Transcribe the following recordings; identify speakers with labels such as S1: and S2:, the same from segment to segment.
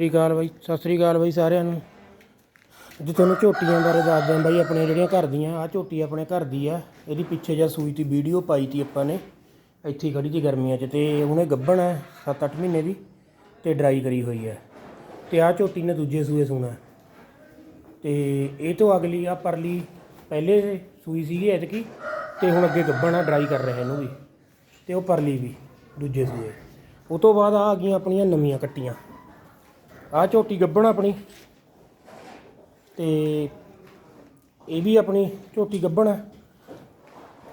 S1: ਸਤਿ ਸ਼੍ਰੀ ਅਕਾਲ ਬਾਈ, ਸਤਿ ਸ਼੍ਰੀ ਅਕਾਲ ਬਾਈ ਸਾਰਿਆਂ ਨੂੰ। ਅੱਜ ਤੁਹਾਨੂੰ ਝੋਟੀਆਂ ਬਾਰੇ ਦੱਸਦੇ ਹਾਂ ਬਾਈ, ਆਪਣੇ ਜਿਹੜੀਆਂ ਘਰ ਦੀਆਂ ਆ ਝੋਟੀ ਆਪਣੇ ਘਰ ਦੀ ਆ। ਇਹਦੀ ਪਿੱਛੇ ਜਾਂ ਸੂਈ ਦੀ ਵੀਡੀਓ ਪਾਈ ਤੀ ਆਪਾਂ ਨੇ। ਇੱਥੇ ਹੀ ਖੜੀ ਸੀ ਗਰਮੀਆਂ 'ਚ ਤੇ ਉਹਨੇ ਗੱਭਣ ਹੈ 7-8 ਮਹੀਨੇ ਦੀ, ਤੇ ਡਰਾਈ ਕਰੀ ਹੋਈ ਹੈ ਤੇ ਆ ਝੋਟੀ ਨੇ ਦੂਜੇ ਸੂਏ ਸੂਣਾ। ਤੇ ਇਹ ਤੋਂ ਅਗਲੀ ਆ ਪਰਲੀ, ਪਹਿਲੇ ਸੂਈ ਸੀਗੀ ਐਤਕੀ, ਤੇ ਹੁਣ ਅੱਗੇ ਗੱਭਣ ਆ ਡਰਾਈ ਕਰ ਰਹੇ ਇਹਨੂੰ ਵੀ। ਤੇ ਉਹ ਪਰਲੀ ਵੀ, ਦੂਜੇ ਸੂਏ। ਉਹ ਤੋਂ ਬਾਅਦ ਆ ਆ ਗਈਆਂ ਆਪਣੀਆਂ ਨਵੀਆਂ ਕੱਟੀਆਂ। ਆ ਝੋਟੀ ਗੱਭਣ ਆਪਣੀ। ਤੇ ਇਹ ਵੀ ਆਪਣੀ ਝੋਟੀ ਗੱਭਣ ਹੈ।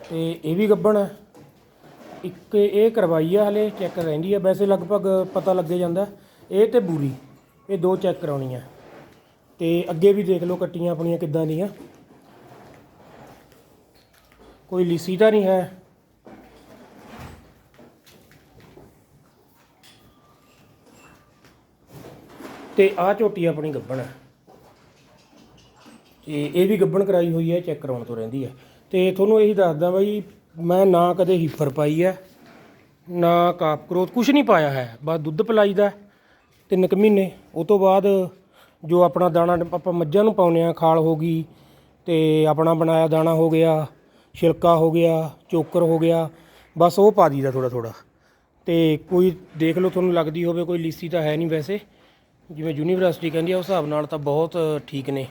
S1: ਤੇ ਇਹ ਵੀ ਗੱਬਣ ਹੈ। ਇੱਕ ਇਹ ਕਰਵਾਈ ਆ ਹਲੇ ਚੈੱਕ ਰਹਿੰਦੀ ਹੈ ਵੈਸੇ ਲਗਭਗ ਪਤਾ ਲੱਗੇ ਜਾਂਦਾ। ਇਹ ਤੇ ਬੂਰੀ। ਇਹ ਦੋ ਚੈੱਕ ਕਰਾਉਣੀਆਂ। ਤੇ ਅੱਗੇ ਵੀ ਦੇਖ ਲਓ ਕੱਟੀਆਂ ਆਪਣੀਆਂ ਕਿੱਦਾਂ ਦੀਆਂ। ਕੋਈ ਲੀਸੀ ਤਾਂ ਨਹੀਂ ਹੈ। ਤੇ ਆਹ ਝੋਟੀ ਆਪਣੀ ਗੱਬਣ ਹੈ। ਤੇ ਇਹ ਵੀ ਗੱਬਣ ਕਰਾਈ ਹੋਈ ਹੈ ਚੈੱਕ ਕਰਾਉਣ ਤੋਂ ਰਹਿੰਦੀ ਹੈ। ਤੇ ਤੁਹਾਨੂੰ ਇਹੀ ਦੱਸਦਾ ਬਾਈ, ਮੈਂ ਨਾ ਕਦੇ ਹੀਫਰ ਪਾਈ ਹੈ, ਨਾ ਕਾਪ ਕਰੋਤ ਕੁਝ ਨਹੀਂ ਪਾਇਆ ਹੈ। ਬਸ ਦੁੱਧ ਪਿਲਾਈਦਾ ਤਿੰਨ ਕੁ ਮਹੀਨੇ। ਉਹ ਤੋਂ ਬਾਅਦ ਜੋ ਆਪਣਾ ਦਾਣਾ ਆਪਾਂ ਮੱਝਾਂ ਨੂੰ ਪਾਉਂਦੇ ਆ ਖਾਲ ਹੋ ਗਈ ਤੇ ਆਪਣਾ ਬਣਾਇਆ ਦਾਣਾ ਹੋ ਗਿਆ, ਛਿਲਕਾ ਹੋ ਗਿਆ, ਚੋਕਰ ਹੋ ਗਿਆ, ਬਸ ਉਹ ਪਾ ਦੀਦਾ ਥੋੜਾ ਥੋੜਾ ਤੇ ਕੋਈ ਦੇਖ ਲਓ, ਤੁਹਾਨੂੰ ਲੱਗਦੀ ਹੋਵੇ ਕੋਈ ਲੀਸੀ ਤਾਂ ਹੈ ਨਹੀਂ ਵੈਸੇ। ਜਿਵੇਂ ਯੂਨੀਵਰਸਿਟੀ ਕਹਿੰਦੀ ਆ, ਉਸ ਹਿਸਾਬ ਨਾਲ ਤਾਂ ਬਹੁਤ ਠੀਕ ਨੇ।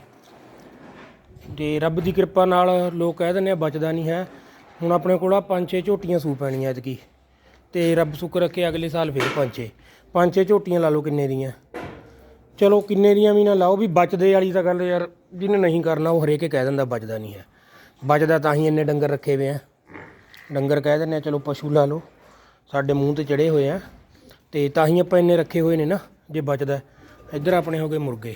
S1: ਤੇ ਰੱਬ ਦੀ ਕਿਰਪਾ ਨਾਲ ਲੋਕ ਕਹਿ ਦਿੰਦੇ ਆ, ਬਚਦਾ ਨਹੀਂ ਹੈ। ਹੁਣ ਆਪਣੇ ਕੋਲ ਆ ਪੰਜ ਛੇ ਝੋਟੀਆਂ ਸੂ ਪੈਣੀਆਂ ਐਤਕੀ। ਤੇ ਰੱਬ ਸ਼ੁਕਰ ਰੱਖੇ ਅਗਲੇ ਸਾਲ ਫਿਰ ਪੰਜ ਛੇ। ਪੰਜ ਛੇ ਝੋਟੀਆਂ ਲਾ ਲਓ ਕਿੰਨੇ ਦੀਆਂ। ਚਲੋ ਕਿੰਨੇ ਦੀਆਂ ਵੀ ਨਾ ਲਾਓ, ਵੀ ਬਚਦੇ ਵਾਲੀ ਤਾਂ ਗੱਲ ਯਾਰ, ਜਿਹਨੇ ਨਹੀਂ ਕਰਨਾ ਉਹ ਹਰੇਕ ਕਹਿ ਦਿੰਦਾ ਬਚਦਾ ਨਹੀਂ ਹੈ। ਬਚਦਾ ਤਾਂ ਹੀ ਇੰਨੇ ਡੰਗਰ ਰੱਖੇ ਹੋਏ ਆ। ਡੰਗਰ ਕਹਿ ਦਿੰਦੇ ਆ, ਚਲੋ ਪਸ਼ੂ ਲਾ ਲਓ। ਸਾਡੇ ਮੂੰਹ ਤੇ ਚੜੇ ਹੋਏ ਆ। ਤੇ ਤਾਂ ਹੀ ਆਪਾਂ ਇੰਨੇ ਰੱਖੇ ਹੋਏ ਨੇ ਨਾ, ਜੇ ਬਚਦਾ। ਇੱਧਰ ਆਪਣੇ ਹੋ ਗਏ ਮੁਰਗੇ।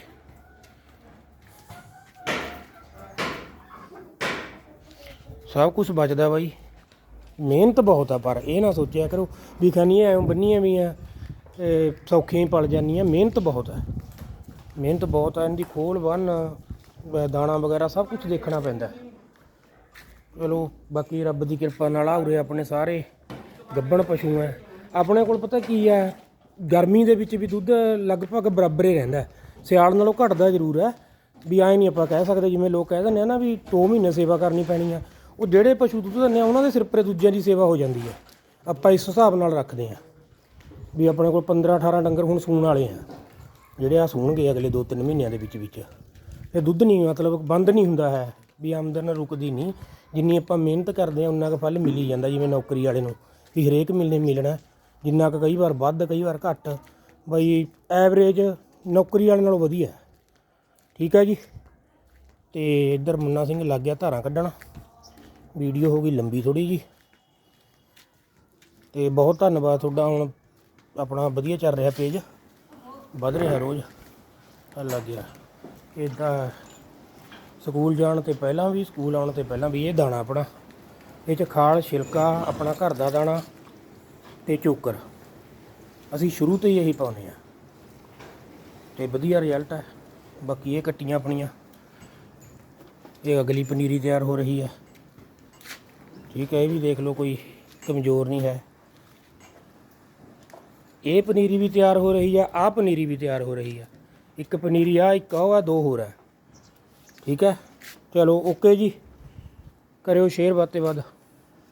S1: ਸਭ ਕੁਝ ਬਚਦਾ ਬਾਈ। ਮਿਹਨਤ ਬਹੁਤ ਆ, ਪਰ ਇਹ ਨਾ ਸੋਚਿਆ ਕਰੋ ਵੀ ਖਾਨੀਆਂ ਐਵੇਂ ਬੰਨੀਆਂ ਵੀ ਆ ਇਹ ਸੌਖੀਆਂ ਹੀ ਪਲ ਜਾਂਦੀਆਂ। ਮਿਹਨਤ ਬਹੁਤ ਹੈ ਮਿਹਨਤ ਬਹੁਤ ਆ, ਇਹਦੀ ਖੋਲ, ਬੰਨ ਦਾਣਾ ਵਗੈਰਾ ਸਭ ਕੁਝ ਦੇਖਣਾ ਪੈਂਦਾ। ਚਲੋ, ਬਾਕੀ ਰੱਬ ਦੀ ਕਿਰਪਾ ਨਾਲ ਆ ਉਰੇ ਆਪਣੇ ਸਾਰੇ ਗੱਬਣ ਪਸ਼ੂ ਹੈ ਆਪਣੇ ਕੋਲ ਪਤਾ ਕੀ ਹੈ ਗਰਮੀ ਦੇ ਵਿੱਚ ਵੀ ਦੁੱਧ ਲਗਭਗ ਬਰਾਬਰ ਹੀ ਰਹਿੰਦਾ ਹੈ। ਸਿਆਲ ਨਾਲੋਂ ਘਟਦਾ ਜ਼ਰੂਰ ਹੈ। ਵੀ ਐਂ ਨਹੀਂ ਆਪਾਂ ਕਹਿ ਸਕਦੇ, ਜਿਵੇਂ ਲੋਕ ਕਹਿ ਦਿੰਦੇ ਆ ਨਾ ਵੀ 2 ਮਹੀਨੇ ਸੇਵਾ ਕਰਨੀ ਪੈਣੀ ਆ, ਉਹ ਜਿਹੜੇ ਪਸ਼ੂ ਦੁੱਧ ਦਿੰਦੇ ਆ, ਉਹਨਾਂ ਦੇ ਸਿਰ ਪਰੇ ਦੂਜਿਆਂ ਦੀ ਸੇਵਾ ਹੋ ਜਾਂਦੀ ਹੈ। ਆਪਾਂ ਇਸ ਹਿਸਾਬ ਨਾਲ ਰੱਖਦੇ ਆ ਵੀ ਆਪਣੇ ਕੋਲ 15 18 ਡੰਗਰ ਹੁਣ ਸੂਣ ਵਾਲੇ ਆ। ਜਿਹੜੇ ਆ ਸੂਣਗੇ ਅਗਲੇ 2-3 ਮਹੀਨਿਆਂ ਦੇ ਵਿੱਚ ਵਿੱਚ। ਇਹ ਦੁੱਧ ਨਹੀਂ, ਮਤਲਬ ਬੰਦ ਨਹੀਂ ਹੁੰਦਾ ਹੈ ਵੀ ਆਮਦਨ ਰੁਕਦੀ ਨਹੀਂ। ਜਿੰਨੀ ਆਪਾਂ ਮਿਹਨਤ ਕਰਦੇ ਆ ਉਨਾ ਕੁ ਫਲ ਮਿਲੀ ਜਾਂਦਾ, ਜਿਵੇਂ ਨੌਕਰੀ ਵਾਲੇ ਨੂੰ ਵੀ ਹਰੇਕ ਮਹੀਨੇ ਮਿਲਣਾ। ਜਿੰਨਾ ਕੁ ਕਈ ਵਾਰ ਵੱਧ, ਕਈ ਵਾਰ ਘੱਟ, ਬਈ ਐਵਰੇਜ ਨੌਕਰੀ ਵਾਲੇ ਨਾਲੋਂ ਵਧੀਆ ਠੀਕ ਹੈ ਜੀ? ਤੇ ਇੱਧਰ ਮੁੰਨਾ ਸਿੰਘ ਲੱਗ ਗਿਆ ਧਾਰਾਂ ਕੱਢਣ। ਵੀਡੀਓ ਹੋ ਗਈ ਲੰਬੀ ਥੋੜੀ ਜੀ। ਤੇ ਬਹੁਤ ਧੰਨਵਾਦ ਤੁਹਾਡਾ, ਹੁਣ ਆਪਣਾ ਵਧੀਆ ਚੱਲ ਰਿਹਾ ਪੇਜ। ਵੱਧ ਰਿਹਾ ਰੋਜ਼। ਆ ਲੱਗ ਗਿਆ। ਇਦਾਂ ਸਕੂਲ ਜਾਣ ਤੇ ਪਹਿਲਾਂ ਵੀ, ਸਕੂਲ ਆਉਣ ਤੇ ਪਹਿਲਾਂ ਵੀ ਇਹ ਦਾਣਾ ਆਪਣਾ। ਇਹ ਚ ਖਾਲ, ਛਿਲਕਾ, ਆਪਣਾ ਘਰ ਦਾ ਦਾਣਾ। ਤੇ ਚੋਕਰ। ਅਸੀਂ ਸ਼ੁਰੂ ਤੋਂ ਹੀ ਇਹੀ ਪਾਉਂਦੇ ਆ ਤੇ ਵਧੀਆ ਰਿਜ਼ਲਟ ਹੈ। ਬਾਕੀ ਇਹ ਕੱਟੀਆਂ ਆਪਣੀਆਂ। ਇਹ ਅਗਲੀ ਪਨੀਰੀ ਤਿਆਰ ਹੋ ਰਹੀ ਹੈ। ਠੀਕ ਹੈ, ਇਹ ਵੀ ਦੇਖ ਲਓ ਕੋਈ ਕਮਜ਼ੋਰ ਨਹੀਂ ਹੈ। ਇਹ ਪਨੀਰੀ ਵੀ ਤਿਆਰ ਹੋ ਰਹੀ ਆ ਆਹ ਪਨੀਰੀ ਵੀ ਤਿਆਰ ਹੋ ਰਹੀ ਆ ਇੱਕ ਪਨੀਰੀ ਆ, ਇੱਕ ਉਹ ਆ, ਦੋ ਹੋਰ ਆ ਠੀਕ ਹੈ, ਚਲੋ ਓਕੇ ਜੀ। ਕਰਿਓ ਸ਼ੇਅਰ ਵੱਧ ਤੇ ਵੱਧ।